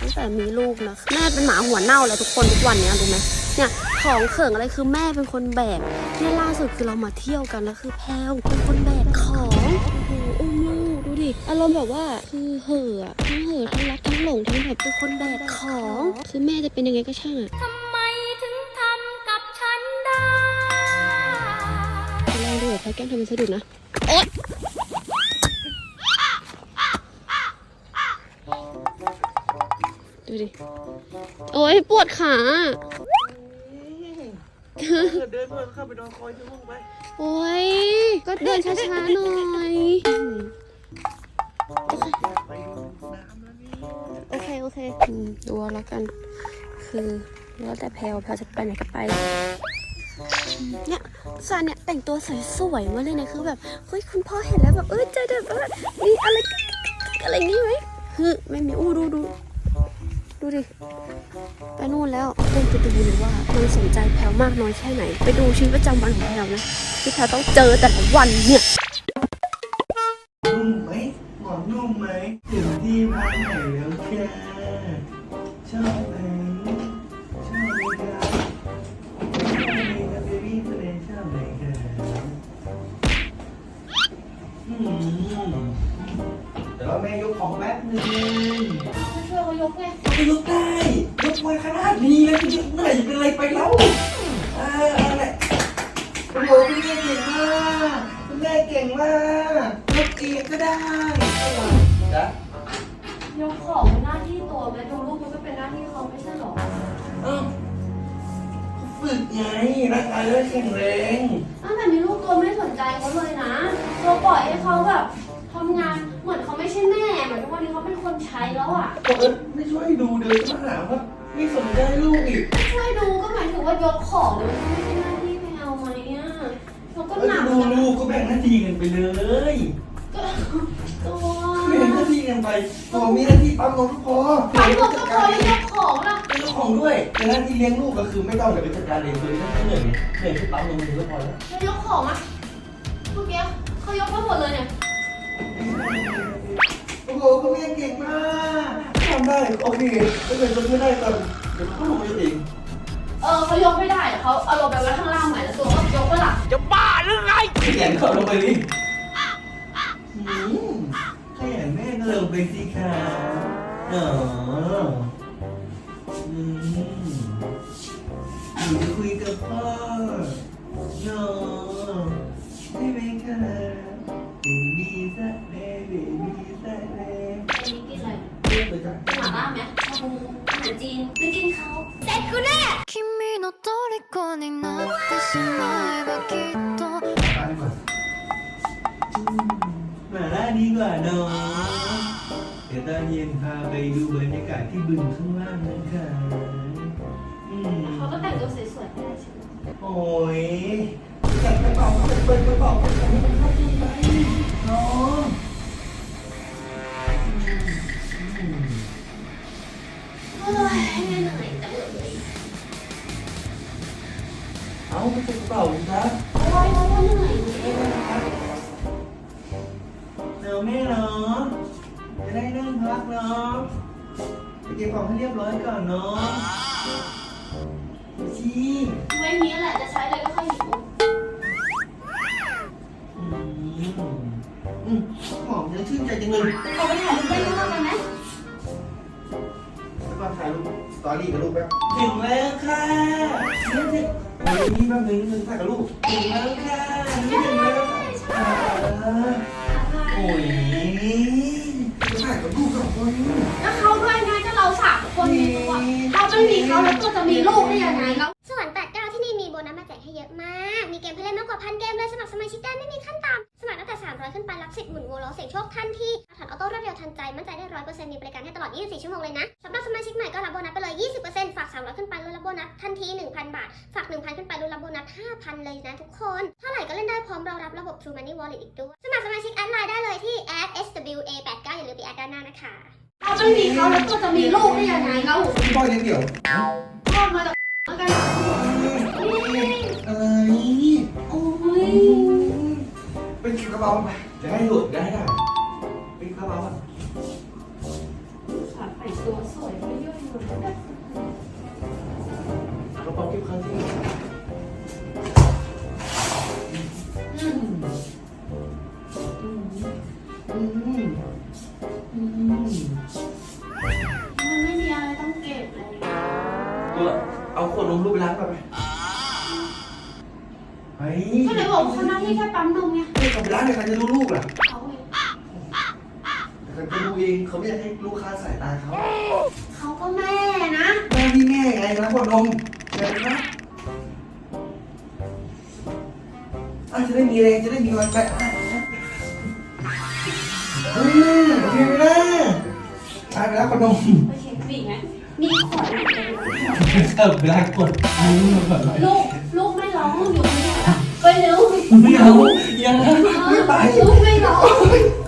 ตั้งแต่มีลูกนะแม่เป็นหมาหัวเน่าแล้วทุกคนทุกวันเนี้ยรู้ไหมเนี่ยของเขิงอะไรคือแม่เป็นคนแบกเนี่ยล่าสุดคือเรามาเที่ยวกันแล้วคือแพลวเป็นคนแบกของโอ้โหอุ้มลูกดูดิอารมณ์แบบว่าคือเห่อะอะทั้งเห่อะทั้งรักทั้งหลงทั้งแบบเป็นคนแบกของคือแม่จะเป็นยังไงก็ช่างอะทำไมถึงทำกับฉันได้ลองดูแพลวแกล้งทำเป็นสะดุดนะโอ๊ย ดูดิ โอ๊ยปวดขาเดินเดินเพื่อนเข้าไปนอนคอยที่ห้องไปโอ๊ยก็เดินช้าๆหน่อยอืมอยากไปดูน้ำแล้วนี่โอเค โอเคอืมดูเอาแล้วกัน คือแล้วแต่แพลวแพลวจะไปไหนก็ไป เนี่ยซานเนี่ยแต่งตัวสวยๆมาเลยนะคือแบบเฮ้ยคุณพ่อเห็นแล้วแบบเอ้ยใจแบบว่ามีอะไรอะไรงี้ไหมฮึไม่มีอู้ดูดู ดูดิ ไปนู่นแล้วเดินไปดูเลยว่ามันสนใจแพลวมากน้อยแค่ไหน ไปดูชีวิตประจำวันของแพลวนะที่แพลวต้องเจอแต่ละวันเนี่ย ช่วยเขายกไงก็ยกได้ยกมาขนาดนี้แล้วจะยกเมื่อไหร่จะเป็นอะไรไปแล้วเออเอาแหละโอ้โหคุณแม่เก่งมากคุณแม่เก่งมากยกเองก็ได้จ้ะยกของเป็นหน้าที่ตัวไหมดูลูกมันก็เป็นหน้าที่เขาไม่ใช่หรอเอ้าฝึกไงร่างกายได้แข็งแรงตั้งแต่มีลูกตัวไม่สนใจเขาเลยนะเราปล่อยให้เขาแบบทำงานเห มือนเขาไม่ใช่แม่เหมือนทุกวันนี้เขาเป็นคนใช้แล้วอะก็เอิร์ธไม่ช่วยดูเดินมาหาว่าไม่สนใจลูกอีกช่วยดูก็หมายถึงว่ายกของเลยมันไม่ใช่หน้าที่แมวไหมอะเราก็เอิหร์นัธกดูลูกก็แบ่งหน้าที่กันไปเลยก็ตัวแบ่งหน้าที่กันไปพอมีหน้าที่ปั๊มนมก็พอทำตัวก็พอแล้วยกของล่ะเป็นเจ้าของด้วยแต่หน้าที่เลี้ยงลูกก็คือไม่ต้องเดี๋ยวไปจัดการเองเลยแค่เหนื่อยเหนื่อยที่ปั๊มนมก็พอแล้ว แล้วยกของอะเมื่อกี้เขายกทั้งหมดเลยเนี่ย โอ้โหคุณแม่เก่งมากทำได้โอเคถ้าเกิดทำไม่ได้ก็เดี๋ยวเขาลงมาเองเออเขายกไม่ได้เขาเอาลงไปไว้ข้างล่างใหม่แล้วตัวก็ยกไปหลังขยันเข้าลงไปดิอืมขยันแม่ก็ลงไปสิคะอ๋ออืมหนูคุยกับพ่อเนาะใช่ไหมคะ บบี้สะเลเบบี้สะเล อันนี้กินอะไร เรียกเลยจ้ะ กินหม่าล่าไหมชาบูอาหารจีนไม่กินเขาเสร็จกูแน่ 君の虜になってしまえばきっと ตายก่อนอืมมาล่าดีกว่าเนาะเดี๋ยวตอนเย็นพาไปดูบรรยากาศที่บึงข้างล่างนะคะอืม เขาก็แต่งตัวสวยๆได้ใช่ไหม โอ้ยจัดกระเป๋าเปิดเปิดกระเป๋าเปิดกระเป๋า า เอาไปใส่กระเป๋าสิครับโอ้ยเขาก็เหนื่อยเดี๋ยวแม่เนาะจะได้นั่งพักเนาะไปเก็บของให้เรียบร้อยก่อนเนาะชี้ไว้นี้แหละจะใช้เลยก็ค่อยหิวอืมอืมหอมยังชื่นใจจังเลยเอาไปถ่ายรูปได้ข้างนอกกันไหมแล้วก็ถ่ายรูปสตอรี่กับลูกแป๊บถึงแล้วค่ะนี่สิ โอ้ยนี่แป๊บนึงนึงถ่ายกับลูกถึงแล้วค่ะนี่ถึงแล้วค่ะโอ้ยถ่ายกับลูกสองคนแล้วเขาด้วยไงก็เราสามคนมีตัวเราไม่มีเขาแล้วตัวจะมีลูกได้ยังไงแล้วส่วน89ที่นี่มีโบนัสมาแจกให้เยอะมาก มีเกมให้เล่นมากกว่าพันเกมเลยสมัครสมาชิกได้ไม่มีขั้นต่ำสมัครตั้งแต่ 300 ขึ้นไปรับสิทธิ์หมุนวงล้อเสียงโชคทันทีถอนออโต้รวดเร็วทันใจ มั่นใจได้100%มีบริการให้ตลอด 24 ชั่วโมงเลยนะสำหรับสมาชิกใหม่ 1,000 ขึ้นไปลุ้นรับโบนัส 5,000 เลยนะทุกคน เท่าไหร่ก็เล่นได้พร้อมรองรับระบบ True Money Wallet อีกด้วย สมัครสมาชิกแอดไลน์ได้เลยที่ @swa89 อย่าลืมไปแอดด้านหน้านะคะเราไม่มีเขาแล้วตัวจะมีลูกได้ยังไงแล้วพี่บอยเลี้ยงเดี่ยวพ่อมาจากกันอะไรโอ้ยไปเก็บกระเป๋าไปจะให้หลุดได้ได้ไปกระเป๋าอะสาดแต่งตัวสวยมก ตัวเอาขวดนมลูกไปล้างก่อนไปเฮ้ยก็เลยบอกว่าเขาหน้าที่แค่ปั๊มนมไงไม่กลับไปล้างเดี๋ยวใครจะดูลูกล่ะเขาเองเดี๋ยวใครจะดูเองเขาไม่อยากให้ลูกค้าสายตาเขาเขาก็แม่นะแม่พี่แม่ไงล้างขวดนมเดี๋ยวนะอะจะได้มีแรงจะได้มีวันไปอะอืมโอเคไหมล่ะตายไปแล้วขวดนมโอเคบีบไหม มีขวดไหนเออไปล้างขวดนมมาก่อนเลยลูกลูกไม่ร้องอยู่คนเดียวนะไปเร็วไม่เอาอย่าไม่ไป ลูกไม่ร้อง